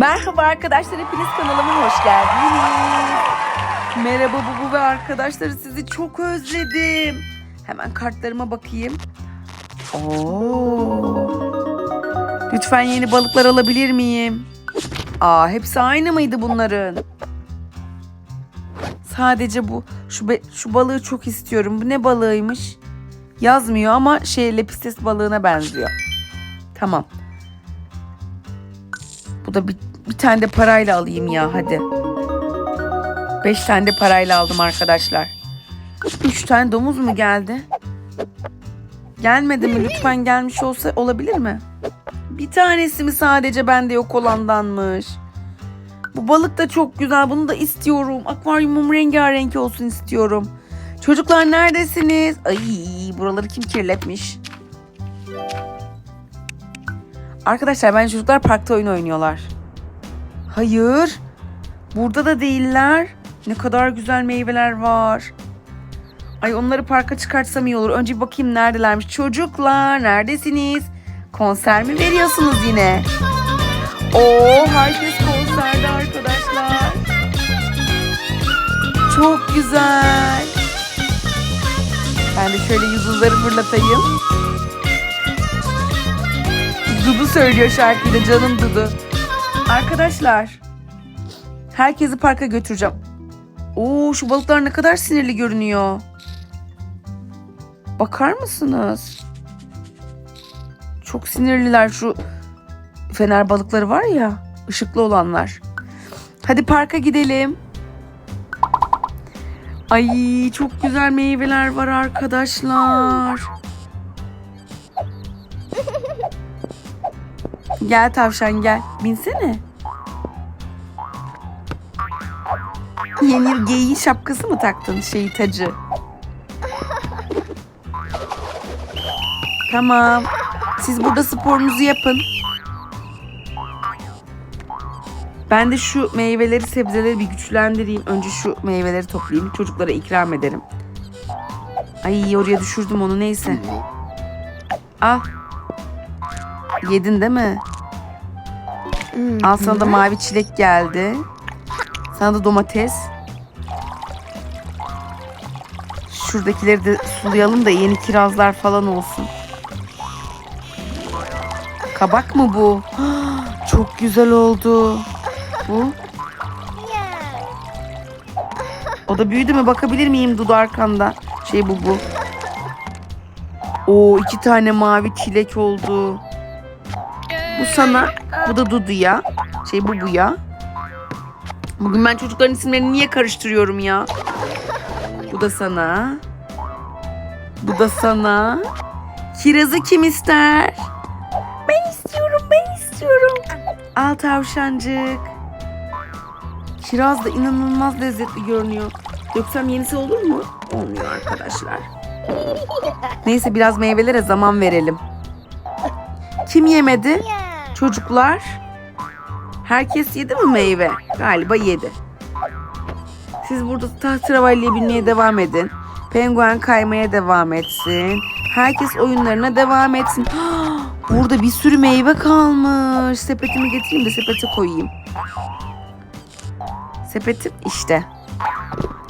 Merhaba arkadaşlar, hepiniz kanalıma hoş geldiniz. Merhaba Bubu ve arkadaşları sizi çok özledim. Hemen kartlarıma bakayım. Oo. Lütfen yeni balıklar alabilir miyim? Aa, hepsi aynı mıydı bunların? Sadece bu şu be- şu balığı çok istiyorum. Bu ne balığıymış? Yazmıyor ama şey lepistes balığına benziyor. Tamam. Bu da bir, bir tane de parayla alayım ya hadi. Beş tane de parayla aldım arkadaşlar. Üç tane domuz mu geldi? Gelmedi mi? Lütfen gelmiş olsa olabilir mi? Bir tanesi mi sadece bende yok olandanmış? Bu balık da çok güzel. Bunu da istiyorum. Akvaryumum rengarenk olsun istiyorum. Çocuklar neredesiniz? Ay buraları kim kirletmiş? Arkadaşlar bence çocuklar parkta oyun oynuyorlar. Hayır. Burada da değiller. Ne kadar güzel meyveler var. Ay onları parka çıkartsam iyi olur. Önce bir bakayım neredelermiş. Çocuklar neredesiniz? Konser mi veriyorsunuz yine? Oo herkes konserde arkadaşlar. Çok güzel. Ben de şöyle yıldızları fırlatayım. Dudu söylüyor şarkıyı da canım Dudu. Arkadaşlar. Herkesi parka götüreceğim. Oo şu balıklar ne kadar sinirli görünüyor. Bakar mısınız? Çok sinirliler şu fener balıkları var ya. ışıklı olanlar. Hadi parka gidelim. Ay çok güzel meyveler var arkadaşlar. Gel tavşan gel. Binsene. Yeni geyiğin şapkası mı taktın şey tacı? Tamam. Siz burada sporunuzu yapın. Ben de şu meyveleri, sebzeleri bir güçlendireyim. Önce şu meyveleri toplayayım. Çocuklara ikram ederim. Ay oraya düşürdüm onu neyse. Al. Yedin değil mi? Al sana da mavi çilek geldi. Sana da domates. Şuradakileri de sulayalım da yeni kirazlar falan olsun. Kabak mı bu? Çok güzel oldu. Bu. O da büyüdü mü? Bakabilir miyim Dudu arkanda? Şey bu bu. Oo iki tane mavi çilek oldu. Bu sana. Bu da Dudu'ya. Şey bu bu ya. Bugün ben çocukların isimlerini niye karıştırıyorum ya? Bu da sana. Bu da sana. Kirazı kim ister? Ben istiyorum, ben istiyorum. Al tavşancık. Kiraz da inanılmaz lezzetli görünüyor. Döksem yenisi olur mu? Olmuyor arkadaşlar. Neyse biraz meyvelere zaman verelim. Kim yemedi? Çocuklar. Herkes yedi mi meyve? Galiba yedi. Siz burada tahterevalliye binmeye devam edin. Penguen kaymaya devam etsin. Herkes oyunlarına devam etsin. Burada bir sürü meyve kalmış. Sepetimi getireyim de sepete koyayım. Sepetim işte.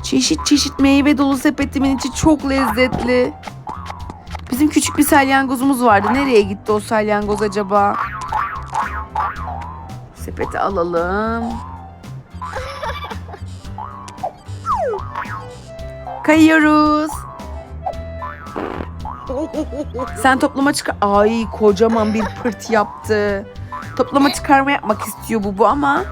Çeşit çeşit meyve dolu sepetimin içi çok lezzetli. Bizim küçük bir salyangozumuz vardı. Nereye gitti o salyangoz acaba? Sepeti alalım. Kayıyoruz. Sen toplama çıkar... Ay kocaman bir pırt yaptı. Toplama çıkarma yapmak istiyor bu bu ama...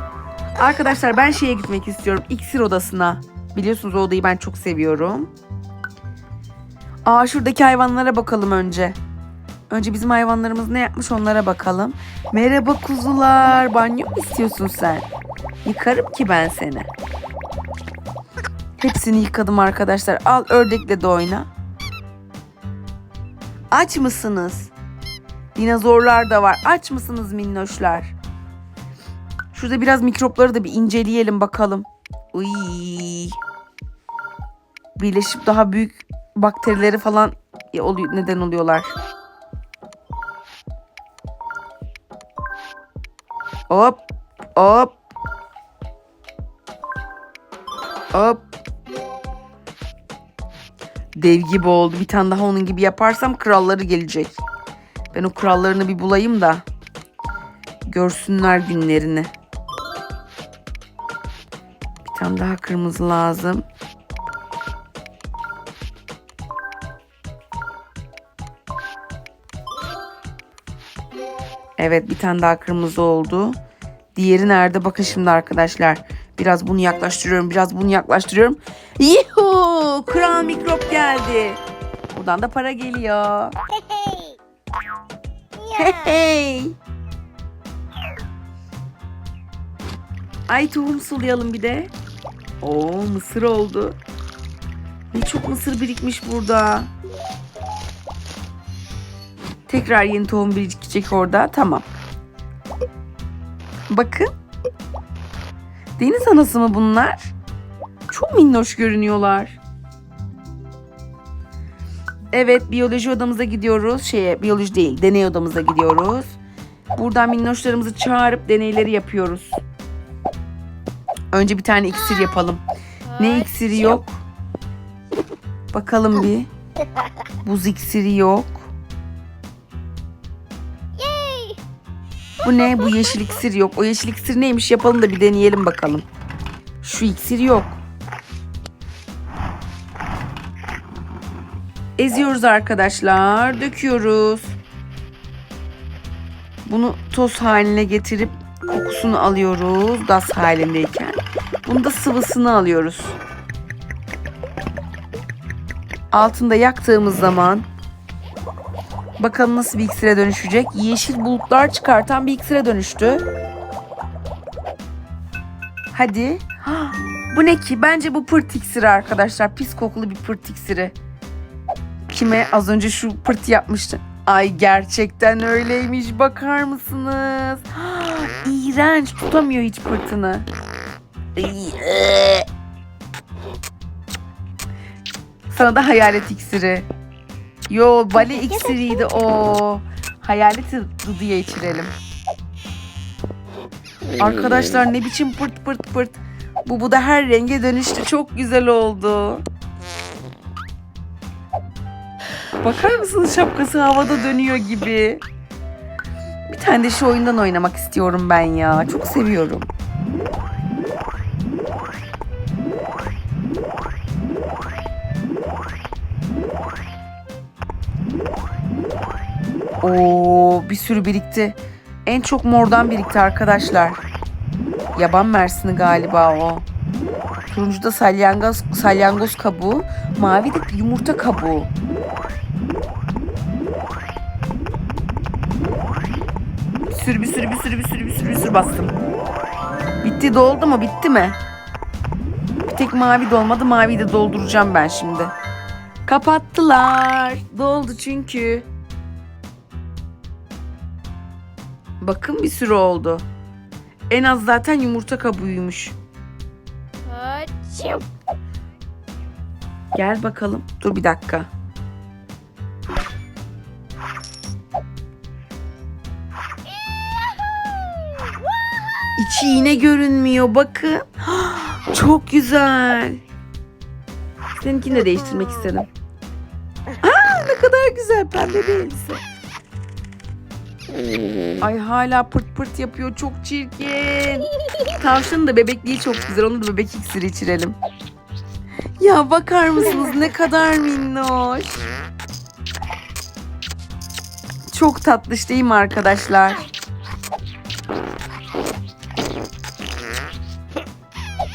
Arkadaşlar ben şeye gitmek istiyorum. İksir odasına. Biliyorsunuz o odayı ben çok seviyorum. Aa şuradaki hayvanlara bakalım önce. Önce bizim hayvanlarımız ne yapmış onlara bakalım. Merhaba kuzular. Banyo mu istiyorsun sen? Yıkarım ki ben seni. Hepsini yıkadım arkadaşlar. Al ördekle de oyna. Aç mısınız? Dinozorlar da var. Aç mısınız minnoşlar? Şurada biraz mikropları da bir inceleyelim bakalım. Uy. Birleşip daha büyük bakterileri falan neden oluyorlar. Hop Hop. Hop. Dev gibi oldu. Bir tane daha onun gibi yaparsam kralları gelecek. Ben o krallarını bir bulayım da görsünler günlerini. Bir tane daha kırmızı lazım. Evet bir tane daha kırmızı oldu. Diğeri nerede? Bakın şimdi arkadaşlar. Biraz bunu yaklaştırıyorum. Biraz bunu yaklaştırıyorum. Yuhu! Kral mikrop geldi. Buradan da para geliyor. Hey hey. Ay tohum sulayalım bir de. Oo mısır oldu. Ne çok mısır birikmiş burada. Tekrar yeni tohum birikecek orada. Tamam. Bakın. Deniz anası mı bunlar? Çok minnoş görünüyorlar. Evet biyoloji odamıza gidiyoruz. Şeye biyoloji değil deney odamıza gidiyoruz. Buradan minnoşlarımızı çağırıp deneyleri yapıyoruz. Önce bir tane iksir yapalım. Ne iksiri yok? Bakalım bir. Buz iksiri yok. Bu ne? Bu yeşil iksir yok. O yeşil iksir neymiş? Yapalım da bir deneyelim bakalım. Şu iksir yok. Eziyoruz arkadaşlar. Döküyoruz. Bunu toz haline getirip kokusunu alıyoruz gaz halindeyken. Bunu da sıvısını alıyoruz. Altında yaktığımız zaman bakalım nasıl bir iksire dönüşecek. Yeşil bulutlar çıkartan bir iksire dönüştü. Hadi. Bu ne ki? Bence bu pırt iksiri arkadaşlar. Pis kokulu bir pırt iksiri. Kime az önce şu pırt yapmıştı. Ay gerçekten öyleymiş. Bakar mısınız? Hah, İğrenç. Tutamıyor hiç pırtını. Sana da hayalet iksiri. Yo bale iksiriydi o. Hayaleti Dudu'ya içirelim. Arkadaşlar ne biçim pırt pırt pırt. Bu bu da her renge dönüştü. Çok güzel oldu. Bakar mısınız şapkası havada dönüyor gibi. Bir tane de şu oyundan oynamak istiyorum ben ya. Çok seviyorum. Oo, bir sürü birikti. En çok mordan birikti arkadaşlar. Yaban mersini galiba o. Turuncuda salyangoz, salyangoz kabuğu, mavi de yumurta kabuğu. Bir sürü bir sürü bir sürü bir sürü bir sürü bir sürü bastım. Bitti doldu mu bitti mi? Bir tek mavi dolmadı maviyi de dolduracağım ben şimdi. Kapattılar. Doldu çünkü. Bakın bir sürü oldu. En az zaten yumurta kabuğuymuş. Açım. Gel bakalım. Dur bir dakika. İçi yine görünmüyor. Bakın. Çok güzel. Seninkini de değiştirmek istedim. Kadar güzel pembe bir elbise. Ay hala pırt pırt yapıyor. Çok çirkin. Tavşanın da bebekliği çok güzel. Onu da bebek iksiri içirelim. Ya bakar mısınız ne kadar minnoş. Çok tatlış değil mi arkadaşlar?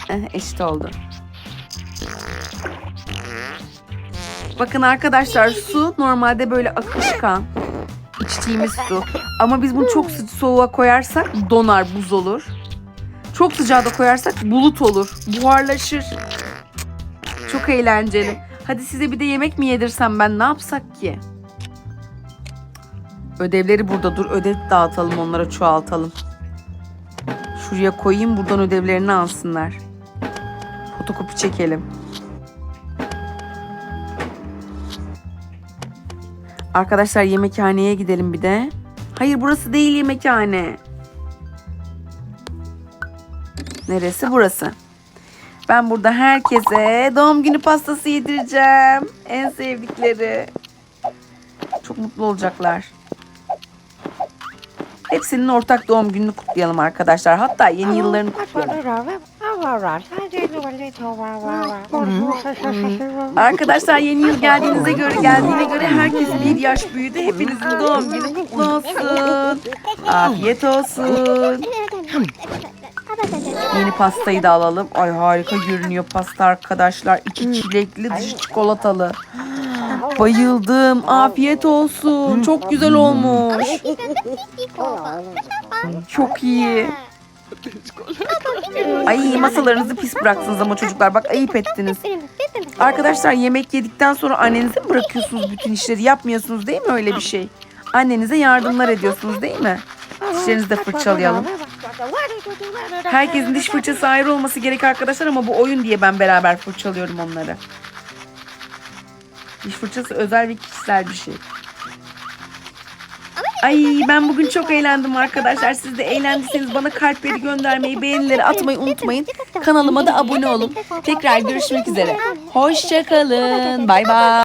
Eh, eşit oldu. Bakın arkadaşlar su normalde böyle akışkan içtiğimiz su. Ama biz bunu çok soğuğa koyarsak donar, buz olur. Çok sıcağa da koyarsak bulut olur, buharlaşır. Çok eğlenceli. Hadi size bir de yemek mi yedirsem ben ne yapsak ki? Ödevleri burada dur. Ödev dağıtalım onlara çoğaltalım. Şuraya koyayım buradan ödevlerini alsınlar. Fotokopi çekelim. Arkadaşlar yemekhaneye gidelim bir de. Hayır burası değil yemekhane. Neresi? Burası. Ben burada herkese doğum günü pastası yedireceğim. En sevdikleri. Çok mutlu olacaklar. Hepsinin ortak doğum gününü kutlayalım arkadaşlar. Hatta yeni yıllarını kutlayalım. Arkadaşlar yeni yıl geldiğinize göre geldiğine göre herkes bir yaş büyüdü. Hepinizin doğum günü kutlu olsun. Afiyet olsun. Yeni pastayı da alalım. Ay harika görünüyor pasta arkadaşlar. İçi çilekli, dışı çikolatalı. Bayıldım. Afiyet olsun. Çok güzel olmuş. Çok iyi. Ay masalarınızı pis bıraksınız ama çocuklar. Bak ayıp ettiniz. Arkadaşlar yemek yedikten sonra annenize mi bırakıyorsunuz bütün işleri? Yapmıyorsunuz değil mi öyle bir şey? Annenize yardımlar ediyorsunuz değil mi? Dişlerinizi de fırçalayalım. Herkesin diş fırçası ayrı olması gerek arkadaşlar ama bu oyun diye ben beraber fırçalıyorum onları. Diş fırçası özel ve kişisel bir şey. Ay ben bugün çok eğlendim arkadaşlar. Siz de eğlendiyseniz bana kalpleri göndermeyi, beğenileri atmayı unutmayın. Kanalıma da abone olun. Tekrar görüşmek üzere. Hoşçakalın. Bay bay.